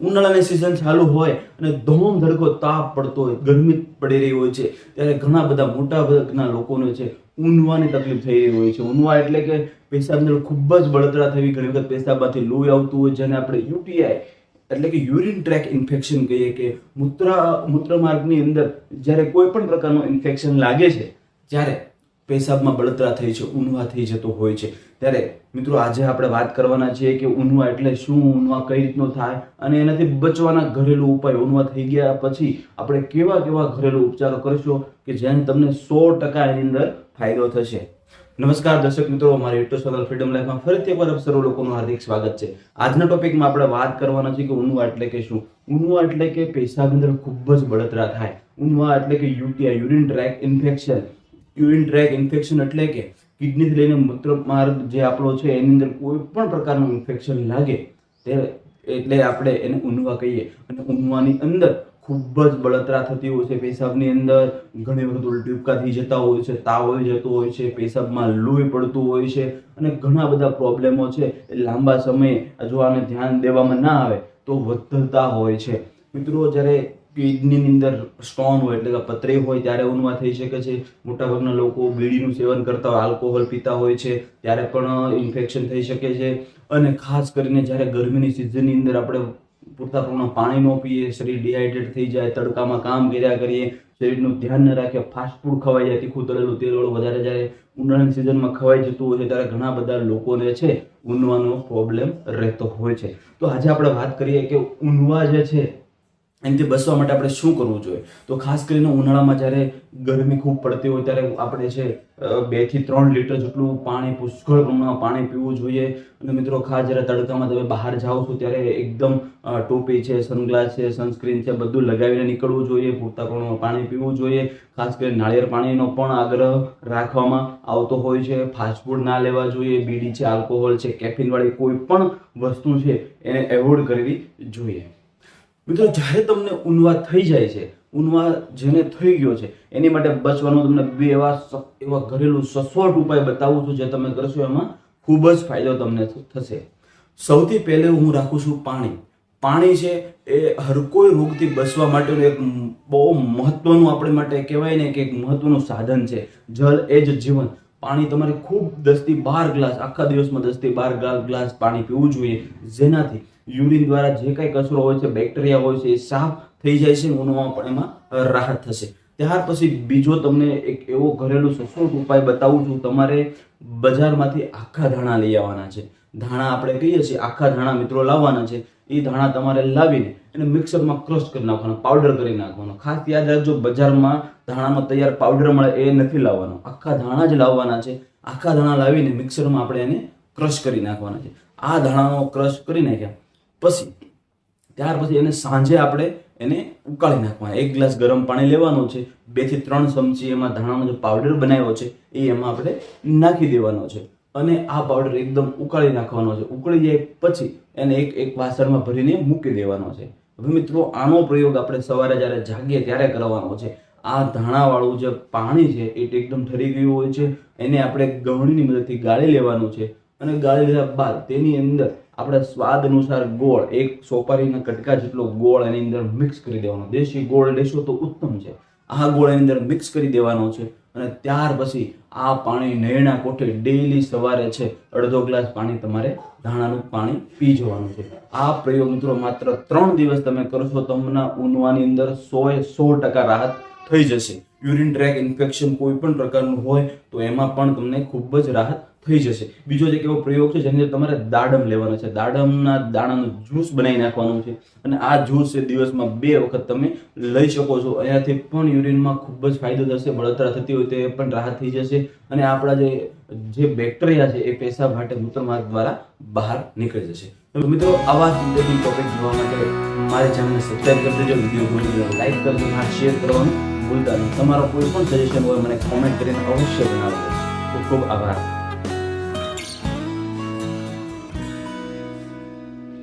ઉનાળાની સિઝન ચાલુ હોય અને ધોમ ધડકો તાપ પડતો હોય, ગરમી પડી રહી હોય છે, ત્યારે ઘણા બધા મોટા ભાગના લોકોને છે ઊંઘવાની તકલીફ થઈ રહી હોય છે. ઊંઘવા એટલે કે પેશાબની ખૂબ જ બળતરા થવી, ઘણી વખત પેશાબમાંથી લોહી આવતું હોય, જેને આપણે યુટીઆઈ એટલે કે યુરિન ટ્રેક ઇન્ફેક્શન કહીએ કે મૂત્ર, મૂત્રમાર્ગની અંદર જ્યારે કોઈ પણ પ્રકારનું ઇન્ફેક્શન લાગે છે, ત્યારે પેશાબમાં બળતરા થઈ છે ઊંઘવા થઈ જતો હોય છે. ત્યારે મિત્રો આજે આપણે વાત કરવાના છીએ કે ઊંઘવા એટલે શું ઊંઘવા કઈ રીતનો થાય અને એનાથી બચવાના ઘરેલું ઉપાય ઊંઘવા થઈ ગયા પછી આપણે કેવા કેવા ઘરેલું ઉપચારો કરશો કે જેને તમને સો ટકા એની અંદર ફાયદો થશે. નમસ્કાર દર્શક મિત્રો મારી યુટ્યુબ ચેનલ ફ્રીડમ લાઈફમાં ફરીથી એકવાર આપ સર્વ લોકોનું હાર્દિક સ્વાગત છે. આજના ટોપિકમાં આપણે વાત કરવાના છે કે ઊંઘવા એટલે કે શું? ઊંઘવા એટલે કે પેશાબ અંદર ખૂબ જ બળતરા થાય. ઊંઘવા એટલે કે UTI urine tract infection. Urine tract infection એટલે કે કિડનીથી લઈને મૂત્રમાર્ગ જે આપણો છે, એની અંદર કોઈ પણ પ્રકારનું ઇન્ફેક્શન લાગે તે એટલે આપણે એને ઊંઘવા કહીએ. અને ઊંઘવાની અંદર ખૂબ જ બળતરા થતી હોય છે. પેશાબની અંદર ઘણી વખત ઉલટી ઉપકા થઈ જતા હોય છે, તાવ આવી જતો હોય છે, પેશાબમાં લોહી પડતું હોય છે અને ઘણા બધા પ્રોબ્લેમો છે એ લાંબા સમયે જો આને ધ્યાન દેવામાં ના આવે તો વધતા હોય છે. મિત્રો, જ્યારે કિડનીની અંદર સ્ટોન હોય એટલે કે પથરી હોય ત્યારે ઉનવા થઈ શકે છે. મોટાભાગના લોકો બીડીનું સેવન કરતા હોય, આલ્કોહોલ પીતા હોય છે, ત્યારે પણ ઇન્ફેક્શન થઈ શકે છે. અને ખાસ કરીને જ્યારે ગરમીની સિઝનની અંદર આપણે પૂરતા પ્રમાણમાં પાણી ન પીએ, શરીર ડિહાઇડ્રેટ થઈ જાય, તડકામાં કામ કર્યા કરીએ, શરીરનું ધ્યાન ન રાખીએ ફાસ્ટ ફૂડ ખવાઈ જાય તીખું તળેલું તેલવાળું વધારે જ્યારે ઉનાળાની સિઝનમાં ખવાઈ જતું હોય છે, ત્યારે ઘણા બધા લોકોને છે ઊંઘવાનો પ્રોબ્લેમ રહેતો હોય છે. તો આજે આપણે વાત કરીએ કે ઊંઘવા જે છે એનાથી બચવા માટે આપણે શું કરવું જોઈએ? તો ખાસ કરીને ઉનાળામાં જ્યારે ગરમી ખૂબ પડતી હોય ત્યારે આપણે છે બેથી ત્રણ લીટર જેટલું પાણી પુષ્કળ પ્રમાણમાં પાણી પીવું જોઈએ. અને મિત્રો ખાસ જ્યારે તડકામાં તમે બહાર જાઓ છો ત્યારે એકદમ ટોપી છે, સનગ્લાસ છે, સનસ્ક્રીન છે, બધું લગાવીને નીકળવું જોઈએ. પૂરતા પ્રમાણમાં પાણી પીવું જોઈએ. ખાસ કરીને નાળિયેર પાણીનો પણ આગ્રહ રાખવામાં આવતો હોય છે. ફાસ્ટફૂડ ના લેવા જોઈએ. બીડી છે, આલ્કોહોલ છે, કેફીનવાળી કોઈ પણ વસ્તુ છે, એને એવોર્ડ કરવી જોઈએ. મિત્રો, જ્યારે તમને ઉનવા થઈ જાય છે ઉનવા જેને થઈ ગયો છે, એની માટે બચવાનો તમને બે એવા એવા ઘરેલું સચોટ ઉપાય બતાવું છું જે તમે કરશો, એમાં ખૂબ જ ફાયદો તમને થશે. સૌથી પહેલે હું રાખું છું પાણી. પાણી છે, એ હર કોઈ રોગથી બચવા માટેનું એક બહુ મહત્વનું આપણે માટે કહેવાય ને કે એક મહત્વનું સાધન છે જલ એ જ જીવન. પાણી તમારે ખૂબ દસથી બાર ગ્લાસ, આખા દિવસમાં દસથી બાર ગ્લાસ પાણી પીવું જોઈએ, જેનાથી યુરિન દ્વારા જે કાંઈ કચરો હોય છે, બેક્ટેરિયા હોય છે, એ સાફ થઈ જાય છે અને પણ એમાં રાહત થશે. ત્યાર પછી બીજો તમને એક એવો ઘરેલું સચોટ ઉપાય બતાવું છું. તમારે બજારમાંથી આખા ધાણા લઈ આવવાના છે. ધાણા આપણે કહીએ છીએ, આખા ધાણા મિત્રો લાવવાના છે. એ ધાણા તમારે લાવીને એને મિક્સરમાં ક્રશ કરી નાખવાનો, પાવડર કરી નાખવાનો. ખાસ યાદ રાખજો, બજારમાં ધાણાનો તૈયાર પાવડર મળે એ નથી લાવવાનો. આખા ધાણા જ લાવવાના છે. આખા ધાણા લાવીને મિક્સરમાં આપણે એને ક્રશ કરી નાખવાના છે. આ ધાણાનો ક્રશ કરી નાખ્યા. પછી, ત્યાર પછી એને સાંજે આપણે એને ઉકાળી નાખવાના. એક ગ્લાસ ગરમ પાણી લેવાનું છે બેથી ત્રણ ચમચી એમાં ધાણાનો જે પાવડર બનાવ્યો છે, એ એમાં આપણે નાખી દેવાનો છે. અને આ પાવડર એકદમ ઉકાળી નાખવાનો છે. ઉકળી જાય પછી એને એક એક વાસણમાં ભરીને મૂકી દેવાનો છે. હવે મિત્રો, આનો પ્રયોગ આપણે સવારે જ્યારે જાગીએ ત્યારે કરવાનો છે. આ ધાણાવાળું જે પાણી છે, એ એકદમ ઠરી ગયું હોય છે. એને આપણે ગવણીની મદદથી ગાળી લેવાનું છે. અને ગાળી લીધા બાદ તેની અંદર આપણે સ્વાદ અનુસાર ગોળ, એક સોપારીના કટકા જેટલો ગોળ એની અંદર મિક્સ કરી દેવાનો. દેશી ગોળ લેશો તો ઉત્તમ છે. આ ગોળ એની અંદર મિક્સ કરી દેવાનો છે અને ત્યાર પછી આ પાણી નયણા કોઠે ડેઈલી સવારે છે અડધો ગ્લાસ પાણી તમારે ધાણાનું પાણી પી જવાનું છે. આ પ્રયોગ મિત્રો માત્ર ત્રણ દિવસ તમે કરશો તમને ઉનવાની અંદર સો એ સો ટકા રાહત થઈ જશે. યુરિન ટ્રેક ઇન્ફેક્શન કોઈ પણ પ્રકારનું હોય, તો એમાં પણ તમને ખૂબ જ રાહત થઈ જશે. બીજો એક એવો પ્રયોગ છે, જેની અંદર તમારે દાડમ લેવાનો છે. દાડમના દાણાનું જ્યુસ બનાવી નાખવાનું છે. અને આ જ્યુસ છે દિવસમાં બે વખત તમે લઈ શકો છો. એનાથી પણ યુરિનમાં ખૂબ જ ફાયદો થશે, બળતરા થતી હોય તો એ પણ રાહત થઈ જશે. અને આપણા જે જે બેક્ટેરિયા છે, એ પેશાબ માટે મૂત્રમાર્ગ દ્વારા બહાર નીકળી જશે. તો મિત્રો, આવા જિંદગી ટોપિક જોવા માટે મારી ચેનલને સબસ્ક્રાઈબ કરી દેજો, વીડિયો લાઈક કરજો શેર કરવાનું ભૂલતા નહીં. તમારો કોઈ પણ સજેશન હોય, મને કોમેન્ટ કરીને અવશ્ય જણાવજો. ખૂબ ખૂબ આભાર.